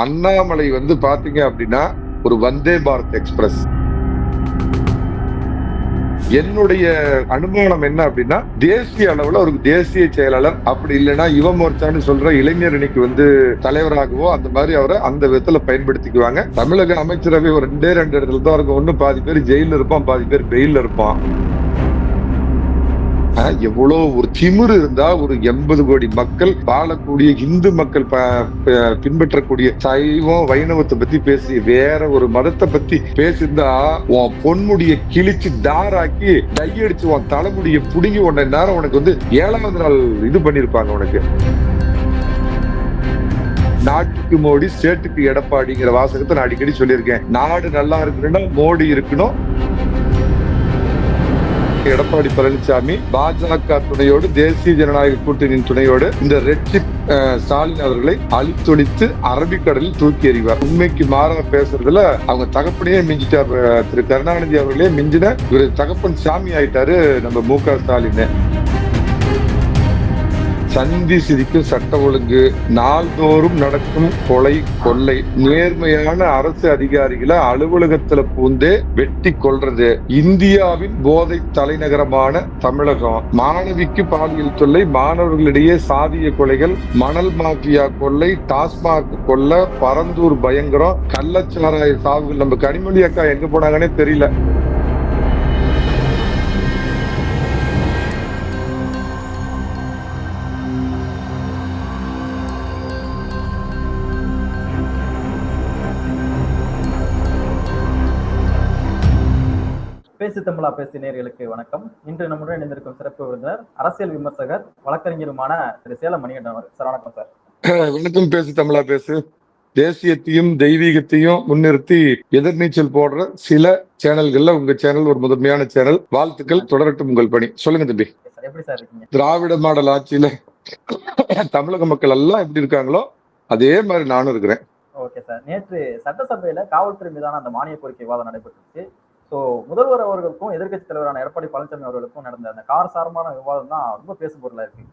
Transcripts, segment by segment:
அண்ணாமலை வந்து பாத்தீங்க அப்படின்னா ஒரு வந்தே பாரத் எக்ஸ்பிரஸ். என்னுடைய அனுமானம் என்ன அப்படின்னா தேசிய அளவுல ஒரு தேசிய செயலாளர் அப்படி இல்லைன்னா யுவ மோர்ச்சான்னு சொல்ற இளைஞர் அணிக்கு வந்து தலைவராகவோ அந்த மாதிரி அவரை அந்த விதத்துல பயன்படுத்திக்குவாங்க. தமிழக அமைச்சரவை ஒரு ரெண்டே ரெண்டு இடத்துல தான் இருக்கும். ஒன்னும் பாதி பேர் ஜெயில இருப்பான் பாதி பேர் பெயில இருப்பான். எவ்வளோ எவ்வளவு ஒரு திமிர் இருந்தா ஒரு எண்பது கோடி மக்கள் வாழக்கூடிய இந்து மக்கள் பின்பற்றக்கூடிய சைவம் வைணவத்தை பத்தி பேசி வேற ஒரு மதத்தை பத்தி பேசியிருந்தா உன் பொன்முடிய கிழிச்சு தாராக்கி டையடிச்சு உன் தலைமுடிய புடுங்கி உன்ன நேரம் உனக்கு வந்து ஏழாவது நாள் இது பண்ணிருப்பாங்க உனக்கு. நாட்டுக்கு மோடி ஸ்டேட்டுக்கு எடப்பாடிங்கிற வாசகத்தை நான் அடிக்கடி சொல்லியிருக்கேன். நாடு நல்லா இருக்கணும்னா மோடி இருக்கணும். எடப்பாடி பழனிசாமி பாஜக துணையோடு தேசிய ஜனநாயக கூட்டணியின் துணையோடு இந்த ரெட்சிப் ஸ்டாலின் அவர்களை அழித்தொழித்து அரபிக்கடலில் தூக்கி எறிவார். உண்மைக்கு மாறாக பேசுறதுல அவங்க தகப்பனையே மிஞ்சிட்டார் திரு கருணாநிதி அவர்களே மிஞ்சின இவர் தகப்பன் சாமி ஆயிட்டாரு நம்ம மு க ஸ்டாலின் சந்தி சிரிக்கும் சட்ட ஒழுங்கு. நாள்தோறும் நடக்கும் கொலை கொள்ளை. நேர்மையான அரசு அதிகாரிகளை அலுவலகத்துல பூந்தே வெட்டி கொள்றது இந்தியாவின் போதை தலைநகரமான தமிழகம். மாணவிக்கு பாலியல் தொல்லை மாணவர்களிடையே சாதிய கொலைகள் மணல் மாஃபியா கொள்ளை டாஸ்மாக் கொள்ள பரந்தூர் பயங்கரம் கள்ளச்சாராய சாவுகள். நம்ம கனிமொழி அக்கா எங்க போனாங்கன்னே தெரியல. பேசு தமிழா பேசு நேயர்களுக்கு வணக்கம். இன்று நம்முடன் இணைந்திருக்கும் சிறப்பு விருந்தினர் அரசியல் விமர்சகர் வழக்கறிஞருமான திரு சேலம் மணிகண்டன் அவர் சார் வணக்கம் சார். வணக்கம் பேசு தமிழா பேசு. தேசியத்தையும் தெய்வீகத்தையும் முன்னிறுத்தி எதிர்நீச்சல் போடுற சில சேனல்கள்ல உங்க சேனல் ஒரு முதன்மையான சேனல். வாழ்த்துக்கள் தொடரட்டும் உங்கள் பணி. சொல்லுங்க தம்பி. சார் எப்படி சார் இருக்கீங்க? திராவிட மாடல் ஆட்சியில தமிழக மக்கள் எல்லாம் எப்படி இருக்காங்களோ அதே மாதிரி நானும் இருக்கிறேன். ஓகே சார் நேற்று சட்டசபையில காவல்துறை மீதான அந்த மானிய கோரிக்கை விவாதம் நடைபெற்றுச்சு. ஸோ முதல்வர் அவர்களுக்கும் எதிர்க்கட்சி தலைவரான எடப்பாடி பழனிசாமி அவர்களுக்கும் நடந்த அந்த கார் சார்பான விவாதம் தான் ரொம்ப பேசும் பொருளாக இருக்கு.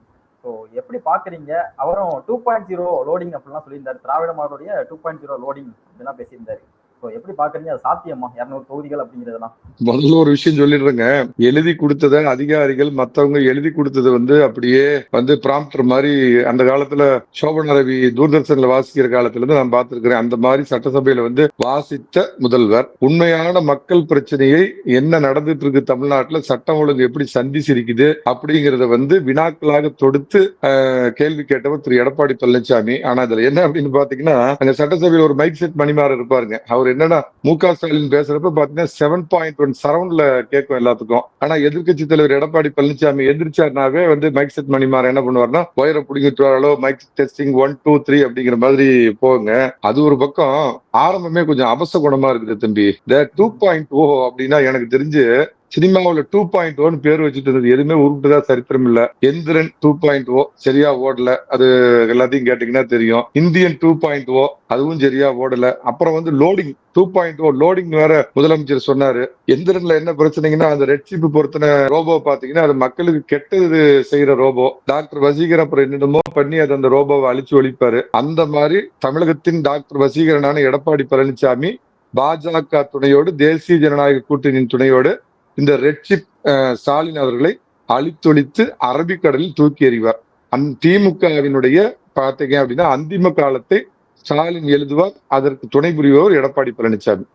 ஸோ எப்படி பாக்குறீங்க? அவரும் டூ பாயிண்ட் ஜீரோ லோடிங் அப்படிலாம் சொல்லியிருந்தாரு. திராவிட மாடலுடைய டூ பாயிண்ட் ஜீரோ லோடிங் அப்படிலாம் பேசியிருந்தாரு. எப்படி பாக்குறீங்க அது சாத்தியமா? இரநூறு தொகுதிகள் அப்படிங்கிறதெல்லாம். முதல்ல ஒரு விஷயம் சொல்லிடுறேங்க. எழுதி கொடுத்தத அதிகாரிகள் மத்தவங்க எழுதி கொடுத்தது வந்து அப்படியே வந்து ப்ராம்ப்டர் மாதிரி அந்த காலத்துல சோபனா ரவி தூர்தர்ஷன்ல வாசிக்கிற காலத்துல இருந்து நான் பார்த்திருக்கிறேன். அந்த மாதிரி சட்டசபையில வந்து வாசித்த முதல்வர் உண்மையான மக்கள் பிரச்சனையை என்ன நடந்துட்டு இருக்கு தமிழ்நாட்டுல சட்டம் ஒழுங்கு எப்படி சந்தி சிரிக்குது அப்படிங்கறத வந்து வினாக்களாக தொடுத்து அஹ், கேள்வி கேட்டவர் திரு. எடப்பாடி பழனிசாமி ஆனா அதுல என்ன அப்படின்னு பாத்தீங்கன்னா அங்க சட்டசபையில் ஒரு மைக் செட் மணிமாறர் இருப்பாருங்க. அவர் என்னன்னா மு க ஸ்டாலின் பேசுறப்ப பாத்தீங்கன்னா செவன் பாயிண்ட் ஒன் சரவுண்ட்ல கேட்கும் எல்லாத்துக்கும். ஆனா எதிர்க்கட்சி தலைவர் எடப்பாடி பழனிசாமி எதிர்ச்சாருனாவே வந்து மைக் செட் மணிமார் என்ன பண்ணுவாருன்னா ஒயரை பிடிங்கிட்டு mic testing one two three அப்படிங்கிற மாதிரி போங்க. அது ஒரு பக்கம் ஆரம்பமே கொஞ்சம் அவச குணமா இருக்குது தம்பி. இந்த டூ பாயிண்ட் ஓ அப்படின்னா எனக்கு தெரிஞ்சு சினிமாவில் டூ பாயிண்ட் ஓன்னு பேர் வச்சுட்டு இருந்தது. எதுவுமே உருட்டுதா சரித்திரம் இல்ல. எந்திரன் டூ பாயிண்ட் ஓ சரியா ஓடல. அது எல்லாத்தையும் கேட்டீங்கன்னா தெரியும். இந்தியன் டூ பாயிண்ட் ஓ அதுவும் சரியா ஓடல. அப்புறம் வந்து loading two point O loading வேற முதலமைச்சர் சொன்னாரு. எந்திரன்ல என்ன பிரச்சனைங்கன்னா அந்த ரெட் சிப் பொருத்தின ரோபோ பாத்தீங்கன்னா அது மக்களுக்கு கெட்டது செய்யற ரோபோ. டாக்டர் வசீகர் அப்புறம் என்னென்னமோ பண்ணி அது அந்த ரோபோவை அழிச்சு ஒழிப்பாரு. அந்த மாதிரி தமிழகத்தின் டாக்டர் வசீகரனான எடப்பாடி பழனிசாமி பாஜக துணையோடு தேசிய ஜனநாயக கூட்டணியின் துணையோடு இந்த ரெட் சிப் அஹ், ஸ்டாலின் அவர்களை அழித்தொழித்து அரபிக்கடலில் தூக்கி எறிவார். அந் திமுகவினுடைய பார்த்தீங்க அப்படின்னா அந்திம காலத்தை ஸ்டாலின் எழுதுவார் அதற்கு துணை புரிபவர் எடப்பாடி பழனிசாமி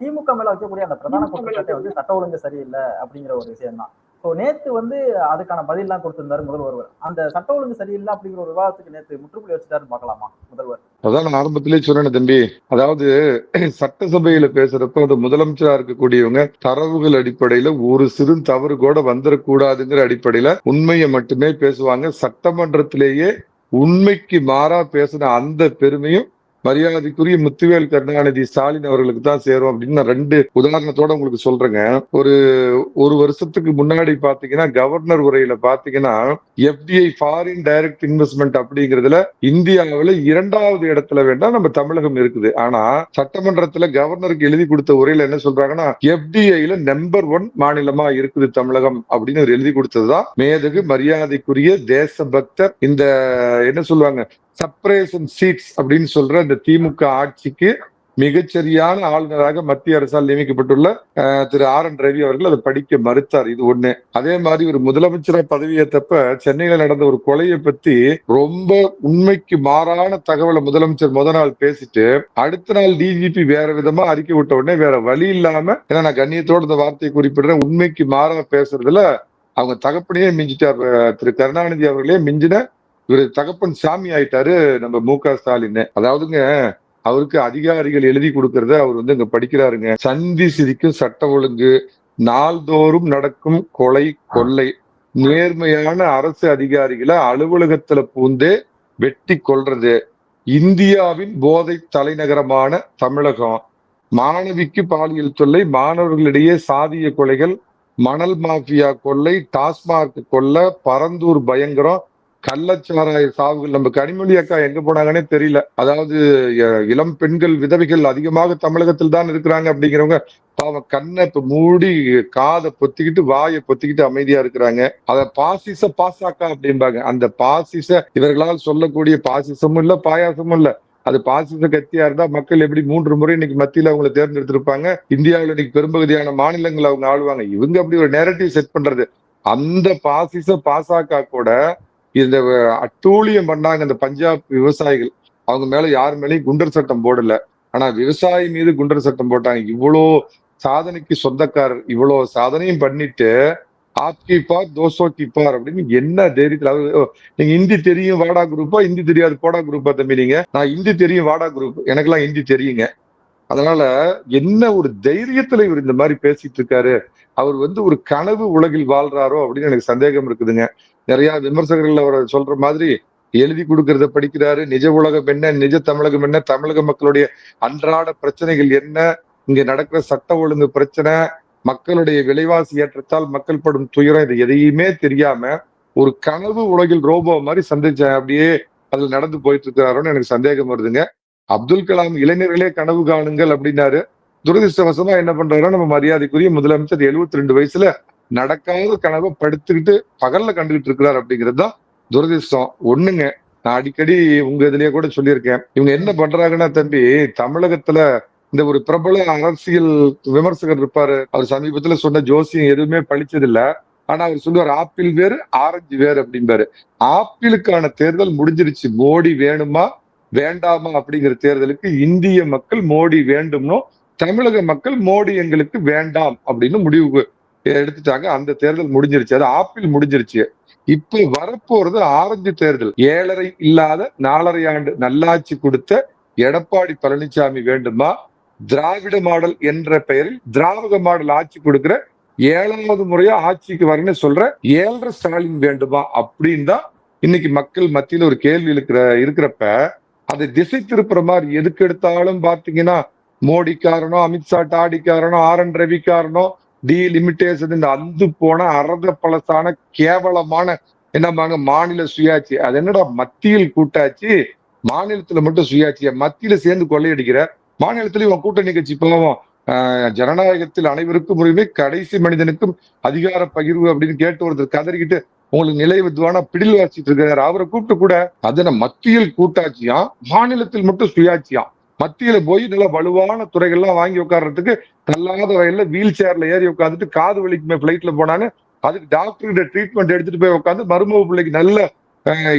திமுக மேல வைக்கக்கூடிய அந்த பிரதான குற்றச்சாட்டை வந்து சட்ட ஒழுங்கு சரியில்லை அப்படிங்கிற ஒரு விஷயம் தான் ஸோ நேத்து வந்து அதுக்கான பதிலாம் கொடுத்திருந்தாரு முதல்வர் அந்த சட்ட ஒழுங்கு சரியில்லை அப்படிங்கிற ஒரு விவாதத்துக்கு நேத்து முற்றுப்புள்ளி வச்சுட்டாருன்னு பார்க்கலாமா முதல்வர்? அதான் நான் ஆரம்பத்திலே சொன்னேன் தம்பி. அதாவது சட்டசபையில பேசுறப்ப அந்த முதலமைச்சரா இருக்கக்கூடியவங்க தரவுகள் அடிப்படையில ஒரு சிறு தவறு கூட வந்துடக்கூடாதுங்கிற அடிப்படையில உண்மையை மட்டுமே பேசுவாங்க. சட்டமன்றத்திலேயே உண்மைக்கு மாறா பேசின அந்த பெருமையும் மரியாதைக்குரிய முத்துவேல் கருணாநிதி ஸ்டாலின் அவர்களுக்கு தான் சேரும் அப்படின்னு நான் ரெண்டு உதாரணத்தோட உங்களுக்கு சொல்றேங்க. ஒரு ஒரு வருஷத்துக்கு முன்னாடி பாத்தீங்கன்னா கவர்னர் உரையில பாத்தீங்கன்னா எஃப்டிஐ ஃபாரின் டைரக்ட் இன்வெஸ்ட்மெண்ட் அப்படிங்கிறதுல இந்தியாவில இரண்டாவது இடத்துல வேண்டாம் நம்ம தமிழகம் இருக்குது. ஆனா சட்டமன்றத்துல கவர்னருக்கு எழுதி கொடுத்த உரையில என்ன சொல்றாங்கன்னா எஃப்டிஐல நம்பர் ஒன் மாநிலமா இருக்குது தமிழகம் அப்படின்னு ஒரு எழுதி கொடுத்ததுதான் மேதகு மரியாதைக்குரிய தேசபக்தர். இந்த என்ன சொல்லுவாங்க செப்பரேஷன் சீட்ஸ் அப்படின்னு சொல்ற இந்த திமுக ஆட்சிக்கு மிகச்சரியான ஆளுநராக மத்திய அரசால் நியமிக்கப்பட்டுள்ள திரு ஆர் என் ரவி அவர்கள் அதை படிக்க மறுத்தார். இது ஒண்ணு. அதே மாதிரி ஒரு முதலமைச்சரா பதவியேற்றப்ப சென்னையில நடந்த ஒரு கொலையை பத்தி ரொம்ப உண்மைக்கு மாறான தகவலை முதலமைச்சர் முத நாள் பேசிட்டு அடுத்த நாள் டிஜிபி வேற விதமா அறிக்கை விட்ட உடனே வேற வழி இல்லாம ஏன்னா நான் கண்ணியத்தோட இந்த வார்த்தையை குறிப்பிடுறேன் உண்மைக்கு மாறா பேசுறதுல அவங்க தகப்பனையே மிஞ்சிட்டார். திரு கருணாநிதி அவர்களே மிஞ்சின இவரு தகப்பன் சாமி ஆயிட்டாரு நம்ம மு க ஸ்டாலின் அதாவதுங்க அவருக்கு அதிகாரிகள் எழுதி கொடுக்கறத அவர் வந்து இங்க படிக்கிறாருங்க. சந்தி சிரிக்கும் சட்ட ஒழுங்கு நாள்தோறும் நடக்கும் கொலை கொள்ளை. நேர்மையான அரசு அதிகாரிகளை அலுவலகத்துல பூந்தே வெட்டி கொள்றது இந்தியாவின் போதை தலைநகரமான தமிழகம். மாணவிக்கு பாலியல் தொல்லை மாணவர்களிடையே சாதிய கொலைகள் மணல் மாஃபியா கொள்ளை டாஸ்மாக் கொள்ளை பரந்தூர் பயங்கரம் கள்ளச்சாராய சாவுகள் நம்ம கனிமொழி அக்கா எங்க போனாங்கன்னே தெரியல. அதாவது இளம் பெண்கள் விதவைகள் அதிகமாக தமிழகத்தில் தான் இருக்கிறாங்க அப்படிங்கிறவங்க பாவம் கண்ணை இப்ப மூடி காதை பொத்திக்கிட்டு வாயை பொத்திக்கிட்டு அமைதியா இருக்கிறாங்க. அத பாசிச பாசாக்கா அப்படிம்பாங்க. அந்த பாசிச இவர்களால் சொல்லக்கூடிய பாசிசமும் இல்ல பாயாசமும் இல்ல. அது பாசிச கட்சியா இருந்தா மக்கள் எப்படி மூன்று முறை இன்னைக்கு மத்தியில அவங்களை தேர்ந்தெடுத்திருப்பாங்க? இந்தியாவில் இன்னைக்கு பெரும்பகுதியான மாநிலங்கள் அவங்க ஆளுவாங்க. இவங்க அப்படி ஒரு நேரட்டிவ் செட் பண்றது. அந்த பாசிச பாசாக்கா கூட இந்த அட்டூழியம் பண்ணாங்க இந்த பஞ்சாப் விவசாயிகள். அவங்க மேல யார் மேலேயும் குண்டர் சட்டம் போடல. ஆனா விவசாயி மீது குண்டர் சட்டம் போட்டாங்க. இவ்வளோ சாதனைக்கு சொந்தக்காரர் இவ்வளவு சாதனையும் பண்ணிட்டு ஆப்கி பார் தோசோ கி பார் அப்படின்னு என்ன தைரியத்தில் நீங்க ஹிந்தி தெரியும் வாடா குரூப்பா? ஹிந்தி தெரியாது போடா குரூப்பா தம்பி நீங்க? நான் ஹிந்தி தெரியும் வாடா குரூப். எனக்கெல்லாம் ஹிந்தி தெரியுங்க. அதனால என்ன ஒரு தைரியத்துல இவர் இந்த மாதிரி பேசிட்டு இருக்காரு? அவர் வந்து ஒரு கனவு உலகில் வாழ்றாரோ அப்படின்னு எனக்கு சந்தேகம் இருக்குதுங்க. நிறைய விமர்சகர்கள் அவர் சொல்ற மாதிரி எழுதி கொடுக்கறத படிக்கிறாரு. நிஜ உலகம் என்ன நிஜ தமிழகம் என்ன தமிழக மக்களுடைய அன்றாட பிரச்சனைகள் என்ன இங்க நடக்கிற சட்ட ஒழுங்கு பிரச்சனை மக்களுடைய விலைவாசி ஏற்றத்தால் மக்கள் படும் துயரம் இது எதையுமே தெரியாம ஒரு கனவு உலகில் ரோபோ மாதிரி சந்திச்ச அப்படியே அதுல நடந்து போயிட்டு இருக்கிறாரோன்னு எனக்கு சந்தேகம் வருதுங்க. அப்துல் கலாம் இளைஞர்களே கனவு காணுங்கள் அப்படின்னாரு. துரதிருஷ்டவசமா என்ன பண்றாரோ நம்ம மரியாதைக்குரிய முதலமைச்சர் 72 ரெண்டு வயசுல நடக்காத கனவை படுத்துக்கிட்டு பகல்ல கண்டுகிட்டு இருக்கிறார் அப்படிங்கிறது தான் துரதிருஷ்டம். ஒண்ணுங்க நான் அடிக்கடி உங்க இதுலயே கூட சொல்லியிருக்கேன். இவங்க என்ன பண்றாங்கன்னா தம்பி தமிழகத்துல இந்த ஒரு பிரபல அரசியல் விமர்சகர் இருப்பாரு. அவர் சமீபத்துல சொன்ன ஜோசியம் எதுவுமே பழிச்சது இல்ல ஆனா அவர் சொல்லுவார் ஆப்பிள் வேறு ஆரஞ்சு வேறு அப்படிம்பாரு. ஆப்பிளுக்கான தேர்தல் முடிஞ்சிருச்சு. மோடி வேணுமா வேண்டாமா அப்படிங்கிற தேர்தலுக்கு இந்திய மக்கள் மோடி வேண்டும்னோ தமிழக மக்கள் மோடி எங்களுக்கு வேண்டாம் அப்படின்னு முடிவு எடுத்துட்டாங்க. அந்த தேர்தல் முடிஞ்சிருச்சு. அது ஆப்பிள் முடிஞ்சிருச்சு. இப்ப வரப்போறது ஆரஞ்சு தேர்தல். ஏழரை இல்லாத நாலரை ஆண்டு நல்லாட்சி கொடுத்த எடப்பாடி பழனிசாமி வேண்டுமா? திராவிட மாடல் என்ற பெயரில் திராவிட மாடல் ஆட்சி கொடுக்கிற ஏழாவது முறையா ஆட்சிக்கு வரேன்னு சொல்ற ஏழரை ஸ்டாலின் வேண்டுமா? அப்படின்னு தான் இன்னைக்கு மக்கள் மத்தியில ஒரு கேள்வி இருக்கிற இருக்கிறப்ப அதை திசை திருப்புற மாதிரி எதுக்கு எடுத்தாலும் பாத்தீங்கன்னா மோடி காரணம் அமித்ஷா டாடி காரணம் ஆர் என் ரவி காரணம் டி லிமிடேஷன் இந்த அந்து போன அறத பழசான கேவலமான என்னம்பாங்க மாநில சுயாட்சி. அது என்னடா மத்தியில் கூட்டாட்சி? மாநிலத்துல மட்டும் சுயாட்சியா? மத்தியில சேர்ந்து கொள்ளையடிக்கிற? மாநிலத்திலயும் உன் கூட்டணி கட்சி போவோம் ஆஹ் ஜனநாயகத்தில் அனைவருக்கும் உரிமை கடைசி மனிதனுக்கும் அதிகார பகிர்வு அப்படின்னு கேட்டு ஒருத்தர் கதறிக்கிட்டு உங்களுக்கு நிலை வித்வானா பிடில் வாசிட்டு இருக்காரு. அவரை கூப்பிட்டு கூட அதன மத்தியில் கூட்டாட்சியா? மாநிலத்தில் மட்டும் சுயாட்சியா? மத்தியில போய் நல்ல வலுவான துறைகள்லாம் வாங்கி உட்கார்றதுக்கு தள்ளாத வயல்ல வீல் சேர்ல ஏறி உட்காந்துட்டு காது வலிக்குமே பிளைட்ல போனான்னு அதுக்கு டாக்டர்கிட்ட ட்ரீட்மெண்ட் எடுத்துட்டு போய் உட்காந்து மருமக பிள்ளைக்கு நல்ல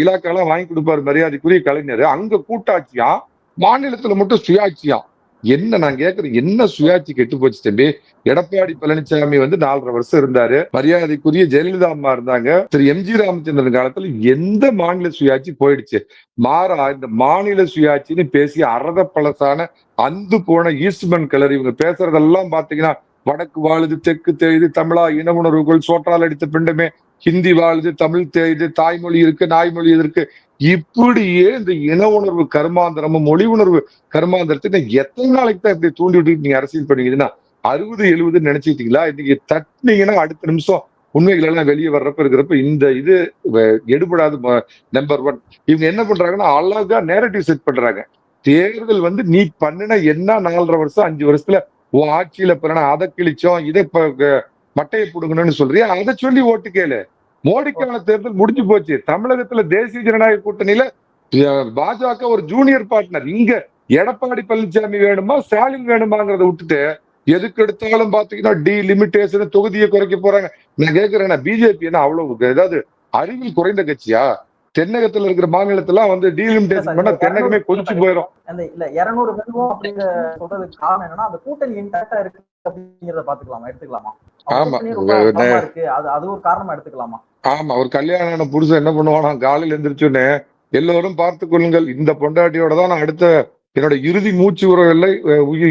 இலாக்கெல்லாம் வாங்கி கொடுப்பாரு மரியாதைக்குரிய கலைஞர். அங்க கூட்டாட்சியா? மாநிலத்துல மட்டும் சுயாட்சியா? என்ன நான் கேக்குறேன் என்ன சுயாட்சி கெட்டு போச்சு தம்பி? எடப்பாடி பழனிசாமி வந்து நாலரை வருஷம் இருந்தாரு. மரியாதைக்குரிய ஜெயலலிதா அம்மா இருந்தாங்க. திரு எம் ஜி ராமச்சந்திரன் காலத்துல எந்த மாநில சுயாட்சி போயிடுச்சு? மாறா இந்த மாநில சுயாட்சின்னு பேசி அறத பழசான அந்து போன ஈஸ்ட்மன் கலர் இவங்க பேசுறதெல்லாம் பாத்தீங்கன்னா வடக்கு வாழுது தெற்கு தெரியுது தமிழா இன உணர்வுகள் சோற்றால் அடித்த பிண்டமே. ஹிந்தி வாழுது தமிழ் தெரியுது தாய்மொழி இருக்கு நாய்மொழி இருக்கு இப்படியே இந்த இன உணர்வு கர்மாந்திரமும் மொழி உணர்வு கர்மாந்திரத்தை எத்தனை நாளைக்கு தான் இப்படி தூண்டி விட்டு நீங்க அரசியல் பண்ணுவீங்கன்னா அறுபது எழுபதுன்னு நினைச்சிட்டீங்களா? இன்னைக்கு தட்டினீங்கன்னா அடுத்த நிமிஷம் உண்மைகள் எல்லாம் வெளியே வர்றப்ப இருக்கிறப்ப இந்த இது வ- எடுபடாது நம்பர் ஒன் இவங்க என்ன பண்றாங்கன்னா அழகா நேரட்டிவ் செட் பண்றாங்க. தேர்தல் வந்து நீ பண்ணின என்ன நாலரை வருஷம் அஞ்சு வருஷத்துல உன் ஆட்சியில பிறனா? அதை கிழிச்சோம் இதை மட்டையை பிடுங்கணும்னு சொல்றியா? அதை சொல்லி ஓட்டு கேளு. மோடிக்கான தேர்தல் முடிஞ்சு போச்சு. தமிழகத்துல தேசிய ஜனநாயக கூட்டணியில பாஜக ஒரு ஜூனியர் பார்ட்னர் இங்க எடப்பாடி பழனிசாமி வேணுமா ஸ்டாலின் வேணுமாங்கிறத விட்டுட்டு எதுக்கு எடுத்தாலும் பாத்தீங்கன்னா டிலிமிட்டேஷன் தொகுதியை குறைக்க போறாங்க. நான் கேக்குறேன் பிஜேபி என்ன அவ்வளவு ஏதாவது அறிவில் குறைந்த கட்சியா? தென்னகத்துல இருக்கிற மாநிலத்தெல்லாம் வந்து டீலிமிட்டேஷன் பண்ணா தென்னகமே கொதிச்சு போயிடும் அந்த இல்ல இருநூறு அப்படிங்கிற சொல்றதுக்கு காரணம் என்னன்னா அந்த கூட்டணி இன்டாக்டா இருக்கு அப்படிங்கறத பாத்துக்கலாமா? எடுத்துக்கலாமா? ஆமா. இருக்கு. அது அது ஒரு காரணமா எடுத்துக்கலாமா? ஆமா. ஒரு கல்யாணம் புருஷன் என்ன பண்ணுவானா காலையில எந்திரிச்சோடனே எல்லோரும் பார்த்து கொள்ளுங்கள். இந்த பொண்டாட்டியோட தான் நான் அடுத்த என்னோட இறுதி மூச்சு உறவில்லை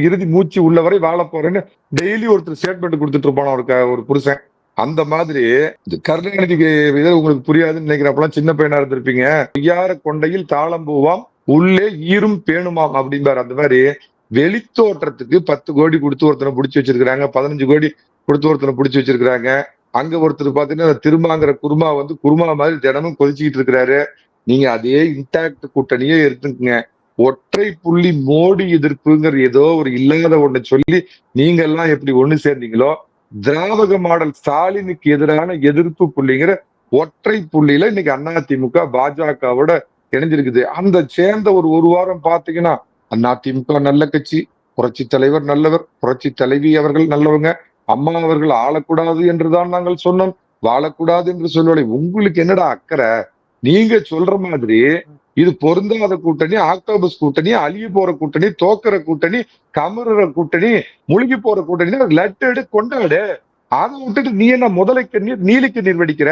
இறுதி மூச்சு உள்ளவரை வாழ போறேன்னு டெய்லி ஒருத்தர் ஸ்டேட்மெண்ட் கொடுத்துட்டு இருப்பானா ஒரு ஒரு புருஷன். அந்த மாதிரி கருணாநிதிக்கு இது உங்களுக்கு புரியாதுன்னு நினைக்கிறப்பெல்லாம் சின்ன பையனா இருந்திருப்பீங்க. ஐயார கொண்டையில் தாளம் பூவாம் உள்ளே ஈரும் பேணுமாம் அப்படிம்பாரு. அந்த மாதிரி வெளித்தோற்றத்துக்கு பத்து கோடி கொடுத்து ஒருத்தனை பிடிச்சி வச்சிருக்கிறாங்க பதினஞ்சு கோடி கொடுத்து ஒருத்தனை பிடிச்சி வச்சிருக்கிறாங்க. அங்க ஒருத்தர் பாத்தீங்கன்னா திருமாங்கிற குருமா வந்து குருமா மாதிரி தினமும் கொதிச்சுக்கிட்டு இருக்கிறாரு. நீங்க அதே இன்டாக்ட் கூட்டணியே இருக்குங்க ஒற்றை புள்ளி மோடி எதிர்ப்புங்கிற ஏதோ ஒரு இல்லாத ஒண்ணு சொல்லி நீங்க எல்லாம் எப்படி ஒண்ணு சேர்ந்தீங்களோ திராவக மாடல் ஸ்டாலினுக்கு எதிரான எதிர்ப்பு புள்ளிங்கிற ஒற்றை புள்ளியில இன்னைக்கு அதிமுக பாஜகவோட இணைஞ்சிருக்குது. அந்த சேர்ந்த ஒரு ஒரு வாரம் பாத்தீங்கன்னா அதிமுக நல்ல கட்சி புரட்சி தலைவர் நல்லவர் புரட்சி தலைவி அவர்கள் நல்லவங்க அம்மா அவர்கள் ஆளக்கூடாது என்றுதான் நாங்கள் சொன்னோம் வாழக்கூடாது என்று சொல்லலை உங்களுக்கு என்னடா அக்கறை? நீங்க சொல்ற மாதிரி இது பொருந்தாத கூட்டணி ஆக்டோபஸ் கூட்டணி அழிய போற கூட்டணி தோக்குற கூட்டணி கமறுற கூட்டணி முழுகி போற கூட்டணி லட்டு கொண்டாடு. அதை விட்டுட்டு நீ என்ன முதலைக்கு நீர் நீலிக்கு நீர் வெடிக்கிற?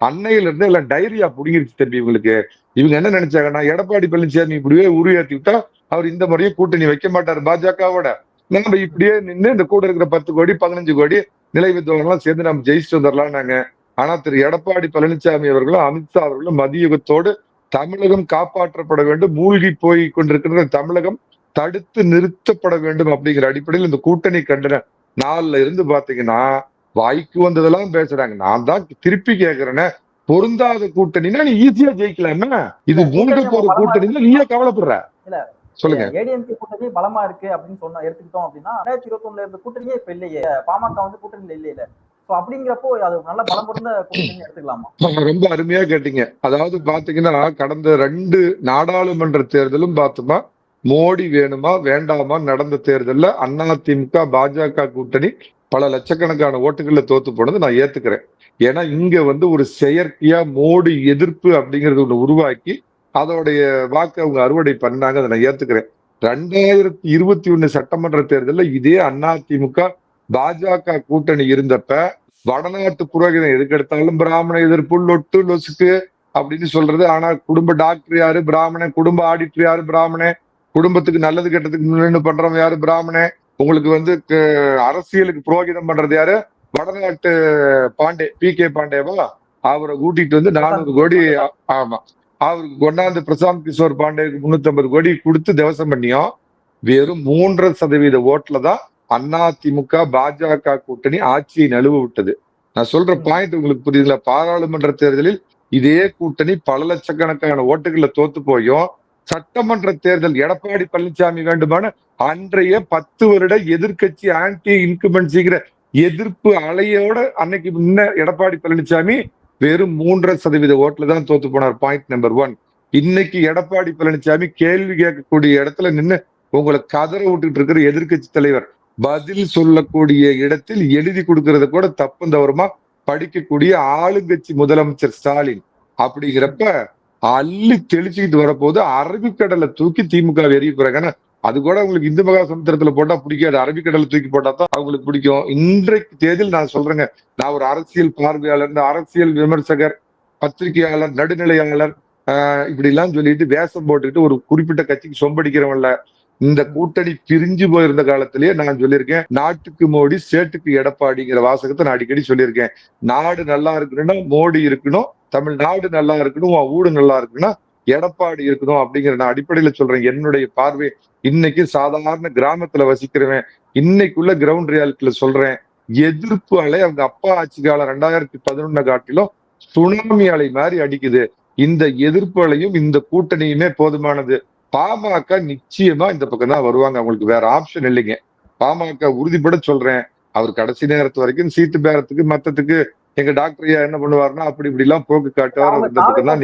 அன்னையில இருந்து எல்லாம் டைரியா புடுங்கிருச்சு தம்பி இவங்களுக்கு. இவங்க என்ன நினைச்சாங்கன்னா எடப்பாடி பழனிசாமி இப்படியே உருவேத்தி விட்டா அவர் இந்த முறையும் கூட்டணி வைக்க மாட்டார். பாஜகவோட. நம்ம இப்படியே நின்று இந்த கூட இருக்கிற பத்து கோடி பதினஞ்சு கோடி நிலை வித்தவங்களாம் சேர்ந்து நம்ம ஜெயிச்சுட்டு வந்துடலாம் நாங்க. ஆனா திரு எடப்பாடி பழனிசாமி அவர்களும் அமித்ஷா அவர்களும் மதியுகத்தோடு தமிழகம் காப்பாற்றப்பட வேண்டும் மூழ்கி போய் கொண்டிருக்கிற தமிழகம் தடுத்து நிறுத்தப்பட வேண்டும் அப்படிங்கிற அடிப்படையில் இந்த கூட்டணி கண்டன நாள்ல இருந்து பாத்தீங்கன்னா வாய்க்கு வந்ததெல்லாம் பேசுறாங்க. நான் தான் திருப்பி கேக்குறேனே. பொருந்தாத கூட்டணினா நீ ஈஸியா ஜெயிக்கலாமே. இது மூன்று போற கூட்டணினா நீயே கவலைப்படுற. சொல்லுங்க. ஏடிஎம்கே கூட்டணி பலமா இருக்கு அப்படின்னு சொன்னா எடுத்துக்கிட்டோம் அப்படின்னா ரெண்டாயிரத்தி இருபத்தி ஒண்ணுல இருந்த கூட்டணியே இப்ப இல்லையே. பாமக வந்து கூட்டணியில இல்லையில. சோ அப்படிங்கிறப்போ அது நல்ல பலம் பொருந்த கூட்டணி எடுத்துக்கலாமா? ரொம்ப அருமையா கேட்டீங்க. அதாவது பாத்தீங்கன்னா கடந்த ரெண்டு நாடாளுமன்ற தேர்தலும் பார்த்தோமா மோடி வேணுமா வேண்டாமா நடந்த தேர்தல்ல அதிமுக பாஜக கூட்டணி பல லட்சக்கணக்கான ஓட்டுகள்ல தோத்து போனது நான் ஏத்துக்கிறேன். ஏன்னா இங்க வந்து ஒரு செயற்கையா மோடி எதிர்ப்பு அப்படிங்கறது ஒண்ணு உருவாக்கி அதோடைய வாக்கு அவங்க அறுவடை பண்ணாங்க அதை நான் ஏத்துக்கிறேன். ரெண்டாயிரத்தி இருபத்தி ஒண்ணு சட்டமன்ற தேர்தலில் இதே அதிமுக பாஜக கூட்டணி இருந்தப்ப வடநாட்டு புரோகிதம் எதுக்கு எடுத்தாலும் பிராமண எதிர்ப்பு லொட்டு லொசுக்கு அப்படின்னு சொல்றது. ஆனா குடும்ப டாக்டர் யாரு? பிராமணன். குடும்ப ஆடிட்டர் யாரு? பிராமணன். குடும்பத்துக்கு நல்லது கெட்டதுக்கு முன்னு பண்றவன் யாரு? பிராமணன். உங்களுக்கு வந்து அரசியலுக்கு புரோகிதம் பண்றது யாரு? வடநாட்டு பாண்டே பி கே பாண்டேவா? அவரை கூட்டிட்டு வந்து நானூறு கோடி ஆமா. அவருக்கு கொண்டாந்து பிரசாந்த் கிஷோர் பாண்டேக்கு முன்னூத்தி ஐம்பது கோடி கொடுத்து தேவசம் பண்ணியும் வெறும் மூன்றரை சதவீத ஓட்டுல தான் அதிமுக பாஜக கூட்டணி ஆட்சியை நழுவ விட்டது. நான் சொல்ற பாயிண்ட் உங்களுக்கு புரியுதுல பாராளுமன்ற தேர்தலில் இதே கூட்டணி பல லட்சக்கணக்கான ஓட்டுகள்ல தோத்து போயும். சட்டமன்ற தேர்தல் எடப்பாடி பழனிசாமி வேண்டுமான அன்றைய பத்து வருட எதிர்க்கட்சி ஆன்டி இன்குமென்சிங்கிற எதிர்ப்பு அலையோட அன்னைக்கு முன்ன எடப்பாடி பழனிசாமி வெறும் மூன்றரை சதவீத ஓட்டுல தான் தோத்து போனார். பாயிண்ட் நம்பர் ஒன் இன்னைக்கு எடப்பாடி பழனிசாமி கேள்வி கேட்கக்கூடிய இடத்துல நின்னு உங்களை கதற விட்டுட்டு இருக்கிற எதிர்கட்சி தலைவர் பதில் சொல்லக்கூடிய இடத்தில் எழுதி கொடுக்கறத கூட தப்பு தவறுமா படிக்கக்கூடிய ஆளுங்கட்சி முதலமைச்சர் ஸ்டாலின். அப்படிங்கிறப்ப அள்ளி தெளிச்சுக்கிட்டு வரப்போது அரபிக்கடலை தூக்கி திமுக எறிய போறாங்கன்னா அது கூட உங்களுக்கு இந்து மகா சமுத்திரத்துல போட்டா பிடிக்காது. அரபிக்கடலை தூக்கி போட்டா தான் அவங்களுக்கு பிடிக்கும். இன்றைக்கு தேதியில் நான் சொல்றேங்க. நான் ஒரு அரசியல் பார்வையாளர் இந்த அரசியல் விமர்சகர் பத்திரிகையாளர் நடுநிலையாளர் ஆஹ் இப்படி எல்லாம் சொல்லிட்டு வேஷம் போட்டுக்கிட்டு ஒரு குறிப்பிட்ட கட்சிக்கு சொம்படிக்கிறவன்ல இந்த கூட்டணி பிரிஞ்சு போயிருந்த காலத்திலேயே நான் சொல்லியிருக்கேன் நாட்டுக்கு மோடி ஸ்டேட்டுக்கு எடப்பாடிங்கிற வாசகத்தை நான் அடிக்கடி சொல்லியிருக்கேன். நாடு நல்லா இருக்கணும்னா மோடி இருக்கணும் தமிழ்நாடு நல்லா இருக்கணும் உன் ஊடு நல்லா இருக்கணும்னா எடப்பாடி இருக்கணும் அப்படிங்கிற நான் அடிப்படையில சொல்றேன். என்னுடைய பார்வை இன்னைக்கு சாதாரண கிராமத்துல வசிக்கிறவன் இன்னைக்குள்ள கிரவுண்ட் ரியாலிட்டியில சொல்றேன் எதிர்ப்பு அலை அவங்க அப்பா ஆட்சி காலம் ரெண்டாயிரத்தி பதினொன்னு காட்டிலும் சுனாமி அலை மாதிரி அடிக்குது. இந்த எதிர்ப்பு அலையும் இந்த கூட்டணியுமே போதுமானது. பாமக நிச்சயமா இந்த பக்கம் தான் வருவாங்க. அவங்களுக்கு வேற ஆப்ஷன் இல்லைங்க. பாமக உறுதிப்பட சொல்றேன். அவர் கடைசி நேரத்து வரைக்கும் சீட்டு பேரத்துக்கு மத்தத்துக்கு எங்க டாக்டர் ஐயா என்ன பண்ணுவாருன்னா அப்படி இப்படி எல்லாம் போக்கு காட்டுவார். இந்த பக்கம் தான்